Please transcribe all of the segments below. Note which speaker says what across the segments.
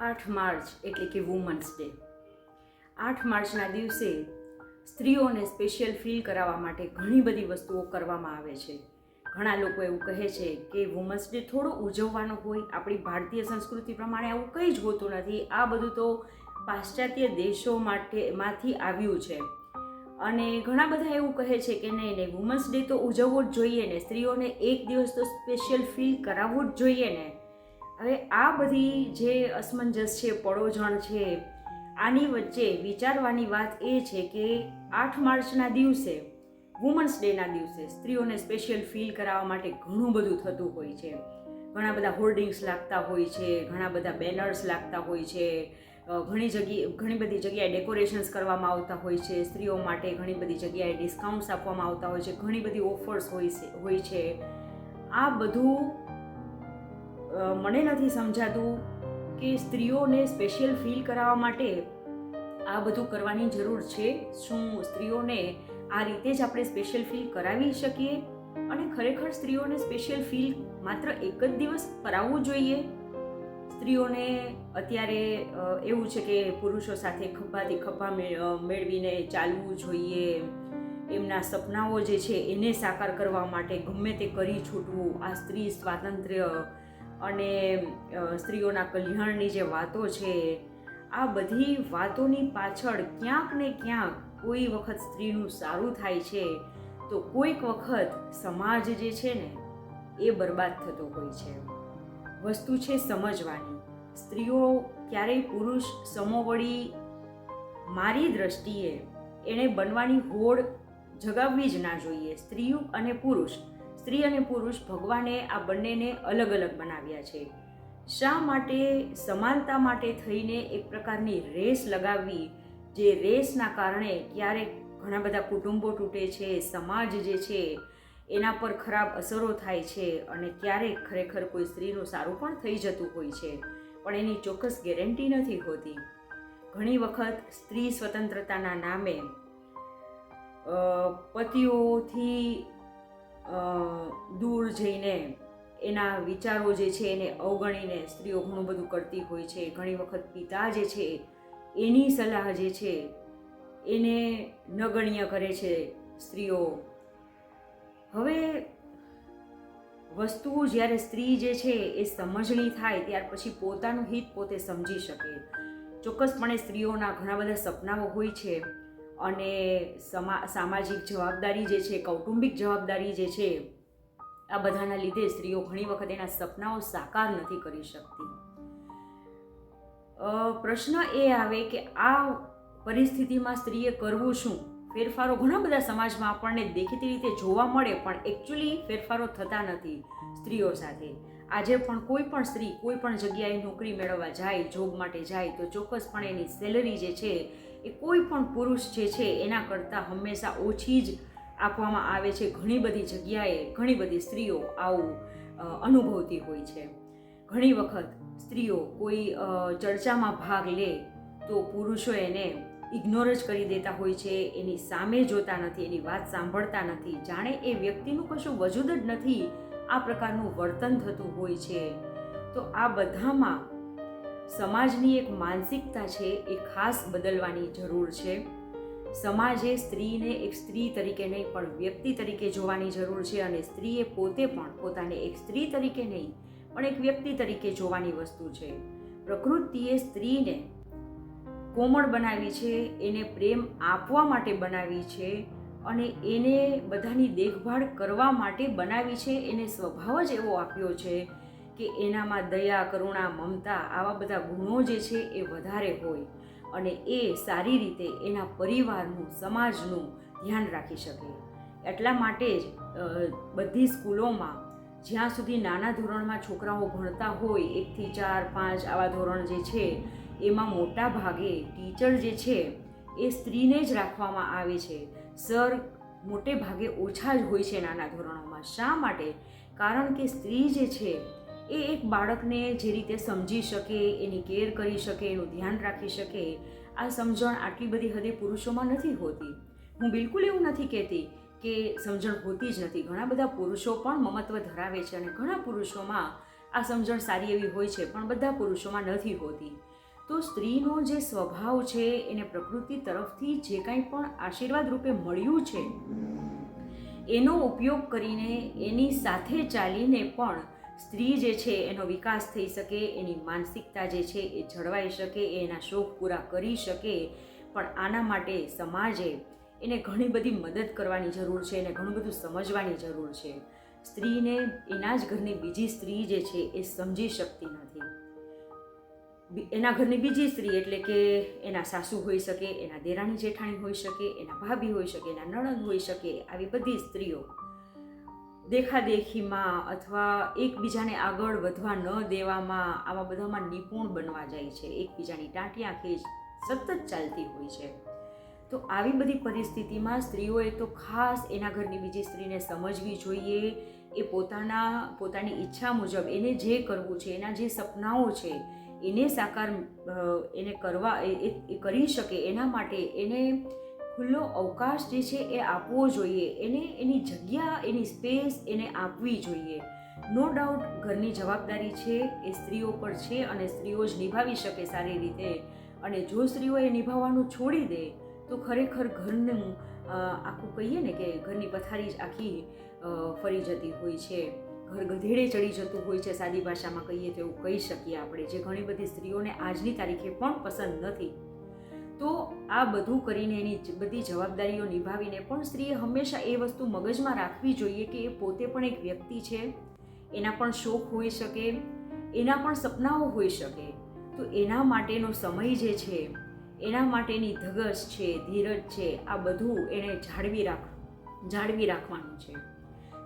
Speaker 1: આઠ માર્ચ એટલે કે વુમન્સ ડે. આઠ માર્ચના દિવસે સ્ત્રીઓને સ્પેશિયલ ફીલ કરાવવા માટે ઘણી બધી વસ્તુઓ કરવામાં આવે છે. ઘણા લોકો એવું કહે છે કે વુમન્સ ડે થોડો ઉજવવાનો હોય, આપણી ભારતીય સંસ્કૃતિ પ્રમાણે આવું કંઈ જ હોતું નથી. આ બધું તો પાશ્ચાત્ય દેશો માટે માંથી આવ્યું છે. અને ઘણા બધા એવું કહે છે કે નહીં નહીં, વુમન્સ ડે તો ઉજવવો જ જોઈએ ને. સ્ત્રીઓને એક દિવસ તો સ્પેશિયલ ફીલ કરાવવું જ જોઈએ ને. હવે આ બધી જે અસમંજસ છે, પડોજણ છે, આની વચ્ચે વિચારવાની વાત એ છે કે આઠ માર્ચના દિવસે, વુમન્સ ડેના દિવસે સ્ત્રીઓને સ્પેશિયલ ફીલ કરાવવા માટે ઘણું બધું થતું હોય છે. ઘણા બધા હોર્ડિંગ્સ લાગતા હોય છે, ઘણા બધા બેનર્સ લાગતા હોય છે ઘણી જગ્યાએ, ઘણી બધી જગ્યાએ ડેકોરેશન્સ કરવામાં આવતા હોય છે, સ્ત્રીઓ માટે ઘણી બધી જગ્યાએ ડિસ્કાઉન્ટ્સ આપવામાં આવતા હોય છે, ઘણી બધી ઓફર્સ હોય છે હોય છે. આ બધું મને નથી સમજાતું કે સ્ત્રીઓને સ્પેશિયલ ફીલ કરાવવા માટે આ બધું કરવાની જરૂર છે. શું સ્ત્રીઓને આ રીતે જ આપણે સ્પેશિયલ ફીલ કરાવી શકીએ? અને ખરેખર સ્ત્રીઓને સ્પેશિયલ ફીલ માત્ર એક જ દિવસ કરાવવું જોઈએ? સ્ત્રીઓને અત્યારે એવું છે કે પુરુષો સાથે ખભાથી ખભા મેળવીને ચાલવું જોઈએ. એમના સપનાઓ જે છે એને સાકાર કરવા માટે ગમે તે કરી છૂટવું. આ સ્ત્રી સ્વાતંત્ર્ય અને સ્ત્રીઓના કલ્યાણની જે વાતો છે, આ બધી વાતોની પાછળ ક્યાંક ને ક્યાંક કોઈ વખત સ્ત્રીનું સારું થાય છે, તો કોઈક વખત સમાજ જે છે ને, એ બરબાદ થતો હોય છે. વસ્તુ છે સમજવાની. સ્ત્રીઓ ક્યારેય પુરુષ સમોવડી મારી દ્રષ્ટિએ એણે બનવાની હોડ જગાવવી જ ના જોઈએ. સ્ત્રી અને પુરુષ સ્ત્રી અને પુરુષ ભગવાને આ બંનેને અલગ અલગ બનાવ્યા છે. શા માટે? સમાનતા માટે થઈને એક પ્રકારની રેસ લગાવવી, જે રેસના કારણે ક્યારેક ઘણા બધા કુટુંબો તૂટે છે, સમાજ જે છે, એના પર ખરાબ અસરો થાય છે અને ક્યારેક ખરેખર કોઈ સ્ત્રીનું સારું પણ થઈ જતું હોય છે, પણ એની ચોક્કસ ગેરંટી નથી હોતી. ઘણી વખત સ્ત્રી સ્વતંત્રતાના નામે પતિઓથી દૂર જઈને એના વિચારો જે છે એને અવગણીને સ્ત્રીઓ ઘણું બધું કરતી હોય છે. ઘણી વખત પિતા જે છે, એની સલાહ જે છે, એને નગણ્ય કરે છે સ્ત્રીઓ. હવે વસ્તુઓ જ્યારે સ્ત્રી જે છે એ સમજણી થાય, ત્યાર પછી પોતાનું હિત પોતે સમજી શકે. ચોક્કસપણે સ્ત્રીઓના ઘણા બધા સપનાઓ હોય છે. અને સમા, સામાજિક જવાબદારી જે છે, કૌટુંબિક જવાબદારી જે છે, આ બધાના લીધે સ્ત્રીઓ ઘણી વખત એના સપનાઓ સાકાર નથી કરી શકતી. પ્રશ્ન એ આવે કે આ પરિસ્થિતિમાં સ્ત્રીએ કરવું શું? ફેરફારો ઘણા બધા સમાજમાં આપણને દેખીતી રીતે જોવા મળે, પણ એકચ્યુઅલી ફેરફારો થતા નથી સ્ત્રીઓ સાથે. આજે પણ કોઈ પણ સ્ત્રી કોઈ પણ જગ્યાએ નોકરી મેળવવા જાય જોબ માટે જાય, તો ચોક્કસપણે એની સેલરી જે છે એ કોઈ પણ પુરુષ જે છે એના કરતાં હંમેશા ઓછી જ આપવામાં આવે છે. ઘણી બધી જગ્યાએ ઘણી બધી સ્ત્રીઓ આવું અનુભવતી હોય છે. ઘણી વખત સ્ત્રીઓ કોઈ ચર્ચામાં ભાગ લે તો પુરુષો એને ઇગ્નોર જ કરી દેતા હોય છે, એની સામે જોતા નથી, એની વાત સાંભળતા નથી. જાણે એ વ્યક્તિનું કશું વજૂદ જ નથી આ પ્રકારનું વર્તન થતું હોય છે. તો આ બધામાં સમાજની એક માનસિકતા છે એ ખાસ બદલવાની જરૂર છે. સમાજે સ્ત્રીને એક સ્ત્રી તરીકે નહીં, પણ વ્યક્તિ તરીકે જોવાની જરૂર છે અને સ્ત્રીએ પોતે પણ પોતાને એક સ્ત્રી તરીકે નહીં, પણ એક વ્યક્તિ તરીકે જોવાની વસ્તુ છે. પ્રકૃતિએ સ્ત્રીને કોમળ બનાવી છે, એને પ્રેમ આપવા માટે બનાવી છે અને એને બધાની દેખભાળ કરવા માટે બનાવી છે, એને સ્વભાવ જ એવો આપ્યો છે કે એનામાં દયા, કરુણા, મમતા આવા બધા ગુણો જે છે એ વધારે હોય અને એ સારી રીતે એના પરિવારનું, સમાજનું ધ્યાન રાખી શકે. એટલા માટે જ બધી સ્કૂલોમાં જ્યાં સુધી નાના ધોરણમાં છોકરાઓ ભણતા હોય, એકથી ચાર, પાંચ આવા ધોરણ જે છે, એમાં મોટા ભાગે ટીચર જે છે એ સ્ત્રીને જ રાખવામાં આવે છે. સર મોટે ભાગે ઓછા જ હોય છે નાના ધોરણોમાં. શા માટે? કારણ કે સ્ત્રી જે છે એ એક બાળકને જે રીતે સમજી શકે, એની કેર કરી શકે, એનું ધ્યાન રાખી શકે, આ સમજણ આટલી બધી હદે પુરુષોમાં નથી હોતી. હું બિલકુલ એવું નથી કહેતી કે સમજણ હોતી જ નથી. ઘણા બધા પુરુષો પણ મમત્વ ધરાવે છે અને ઘણા પુરુષોમાં આ સમજણ સારી એવી હોય છે, પણ બધા પુરુષોમાં નથી હોતી. તો સ્ત્રીનો જે સ્વભાવ છે, એને પ્રકૃતિ તરફથી જે કાંઈ પણ આશીર્વાદ રૂપે મળ્યું છે, એનો ઉપયોગ કરીને એની સાથે ચાલીને પણ સ્ત્રી જે છે એનો વિકાસ થઈ શકે, એની માનસિકતા જે છે એ જળવાઈ શકે એ એના શોખ પૂરા કરી શકે, પણ આના માટે સમાજે એને ઘણી બધી મદદ કરવાની જરૂર છે, એને ઘણું બધું સમજવાની જરૂર છે. સ્ત્રીને એના જ ઘરની બીજી સ્ત્રી જે છે એ સમજી શકતી નથી. એના ઘરની બીજી સ્ત્રી એટલે કે એના સાસુ હોઈ શકે, એના દેરાણી જેઠાણી હોઈ શકે, એના ભાભી હોઈ શકે, એના નણંદ હોઈ શકે, આવી બધી સ્ત્રીઓ દેખાદેખીમાં અથવા એકબીજાને આગળ વધવા ન દેવામાં આવા બધામાં નિપુણ બનવા જાય છે. એકબીજાની ટાંટિયા ખેંચ સતત ચાલતી હોય છે. તો આવી બધી પરિસ્થિતિમાં સ્ત્રીઓએ તો ખાસ એના ઘરની બીજી સ્ત્રીને સમજવી જોઈએ. એ પોતાના, પોતાની ઈચ્છા મુજબ એને જે કરવું છે, એના જે સપનાઓ છે, એને સાકાર એને કરવા એ કરી શકે એના માટે એને ખુલ્લો અવકાશ જે છે એ આપવો જોઈએ. એને એની જગ્યા, એની સ્પેસ એને આપવી જોઈએ. નો ડાઉટ, ઘરની જવાબદારી છે, એ સ્ત્રીઓ પર છે અને સ્ત્રીઓ જ નિભાવી શકે સારી રીતે. અને જો સ્ત્રીઓ એ નિભાવવાનું છોડી દે, તો ખરેખર ઘરનું આખું કહીએ ને કે ઘરની પથારી જ આખી ફરી જતી હોય છે. ઘર ગધેડે ચડી જતું હોય છે સાદી ભાષામાં કહીએ તો એવું કહી શકીએ આપણે, જે ઘણી બધી સ્ત્રીઓને આજની તારીખે પણ પસંદ નથી. તો આ બધું કરીને એની બધી જવાબદારીઓ નિભાવીને પણ સ્ત્રીએ હંમેશા એ વસ્તુ મગજમાં રાખવી જોઈએ કે એ પોતે પણ એક વ્યક્તિ છે. એના પણ શોખ હોઈ શકે, એના પણ સપનાઓ હોઈ શકે. તો એના માટેનો સમય જે છે, એના માટેની ધગશ છે, ધીરજ છે, આ બધું એણે જાળવી રાખ, જાળવી રાખવાનું છે.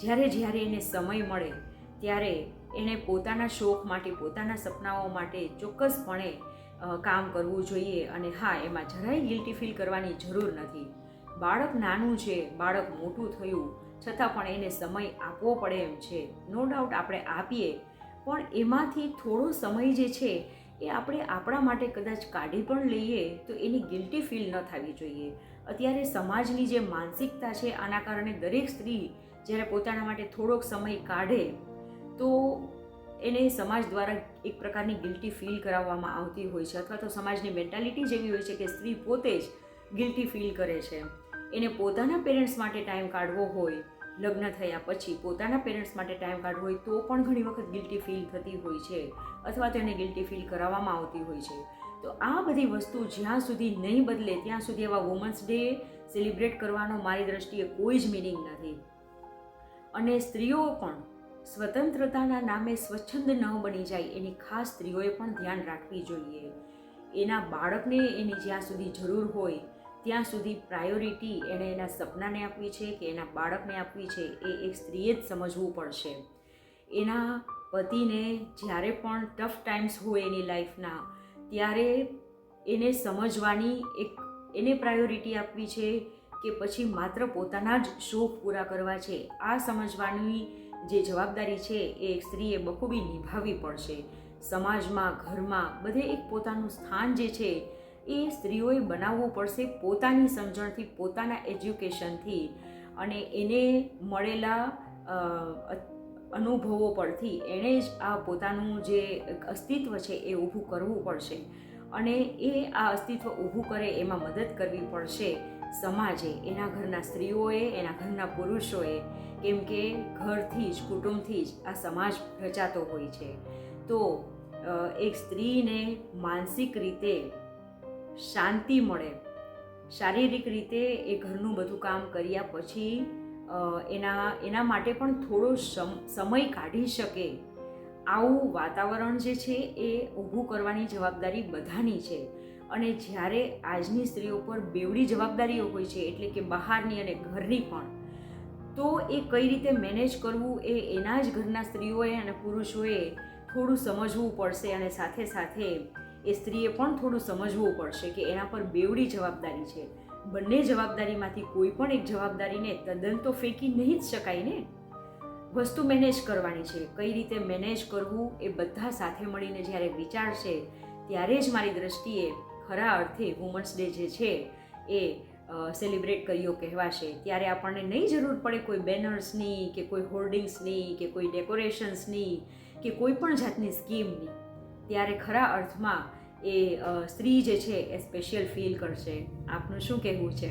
Speaker 1: જ્યારે જ્યારે એને સમય મળે, ત્યારે એણે પોતાના શોખ માટે, પોતાના સપનાઓ માટે ચોક્કસપણે કામ કરવું જોઈએ અને હા, એમાં જરાય ગિલ્ટી ફીલ કરવાની જરૂર નથી. બાળક નાનું છે, બાળક મોટું થયું, છતાં પણ એને સમય આપવો પડે એમ છે. નો ડાઉટ આપણે આપીએ, પણ એમાંથી થોડો સમય જે છે, એ આપણે આપણા માટે કદાચ કાઢી પણ લઈએ તો એની ગિલ્ટી ફીલ ન થવી જોઈએ. અત્યારે સમાજની જે માનસિકતા છે, આના કારણે દરેક સ્ત્રી જ્યારે પોતાના માટે થોડોક સમય કાઢે, તો એને સમાજ દ્વારા એક પ્રકારની ગિલ્ટી ફીલ કરાવવામાં આવતી હોય છે અથવા તો સમાજની મેન્ટાલિટી જેવી હોય છે કે સ્ત્રી પોતે જ ગિલ્ટી ફીલ કરે છે. એને પોતાના પેરેન્ટ્સ માટે ટાઈમ કાઢવો હોય, લગ્ન થયા પછી પોતાના પેરેન્ટ્સ માટે ટાઈમ કાઢવો હોય, તો પણ ઘણી વખત ગિલ્ટી ફીલ થતી હોય છે અથવા તો એને ગિલ્ટી ફીલ કરાવવામાં આવતી હોય છે. તો આ બધી વસ્તુ જ્યાં સુધી નહીં બદલે, ત્યાં સુધી એવા વુમન્સ ડે સેલિબ્રેટ કરવાનો મારી દ્રષ્ટિએ કોઈ જ મિનિંગ નથી. અને સ્ત્રીઓ પણ સ્વતંત્રતાના નામે સ્વચ્છંદ ન બની જાય એની ખાસ સ્ત્રીઓએ પણ ધ્યાન રાખવી જોઈએ. એના બાળકને એની જ્યાં સુધી જરૂર હોય, ત્યાં સુધી પ્રાયોરિટી એણે એના સપનાને આપવી છે કે એના બાળકને આપવી છે, એ એક સ્ત્રીએ જ સમજવું પડશે. એના પતિને જ્યારે પણ ટફ ટાઈમ્સ હોય એની લાઈફના, ત્યારે એને સમજવાની એક, એને પ્રાયોરિટી આપવી છે કે પછી માત્ર પોતાના જ શોખ પૂરા કરવા છે. આ સમજવાની જે જવાબદારી છે એ એક સ્ત્રીએ બખૂબી નિભાવવી પડશે. સમાજમાં, ઘરમાં બધે એક પોતાનું સ્થાન જે છે એ સ્ત્રીઓએ બનાવવું પડશે પોતાની સમજણથી, પોતાના એજ્યુકેશનથી અને એને મળેલા અનુભવો પરથી એણે જ આ પોતાનું જે અસ્તિત્વ છે એ ઊભું કરવું પડશે. અને એ આ અસ્તિત્વ ઊભું કરે એમાં મદદ કરવી પડશે. સમાજે, એના ઘરના સ્ત્રીઓએ, એના ઘરના પુરુષોએ, કેમ કે ઘરથી જ, કુટુંબથી જ આ સમાજ રચાતો હોય છે. તો એક સ્ત્રીને માનસિક રીતે શાંતિ મળે, શારીરિક રીતે એ ઘરનું બધું કામ કર્યા પછી એના એના માટે પણ થોડો સમ- સમય કાઢી શકે. આવું વાતાવરણ જે છે એ ઊભું કરવાની જવાબદારી બધાની છે. અને જ્યારે આજની સ્ત્રીઓ પર બેવડી જવાબદારીઓ હોય છે, એટલે કે બહારની અને ઘરની પણ, તો એ કઈ રીતે મેનેજ કરવું એ એના જ ઘરના સ્ત્રીઓએ અને પુરુષોએ થોડું સમજવું પડશે અને સાથે સાથે એ સ્ત્રીએ પણ થોડું સમજવું પડશે કે એના પર બેવડી જવાબદારી છે. બંને જવાબદારીમાંથી કોઈ પણ એક જવાબદારીને તદ્દન તો ફેંકી નહીં જ શકાય ને? વસ્તુ મેનેજ કરવાની છે. કઈ રીતે મેનેજ કરવું એ બધા સાથે મળીને જ્યારે વિચારશે, ત્યારે જ મારી દ્રષ્ટિએ ખરા અર્થે વુમન્સ ડે જે છે એ સેલિબ્રેટ કર્યો કહેવાશે. ત્યારે આપણને નહીં જરૂર પડે કોઈ બેનર્સની કે કોઈ હોર્ડિંગ્સની કે કોઈ ડેકોરેશન્સની કે કોઈ પણ જાતની સ્કીમની ત્યારે ખરા અર્થમાં એ સ્ત્રી જે છે એ સ્પેશિયલ ફીલ કરશે. આપનું શું કહેવું છે?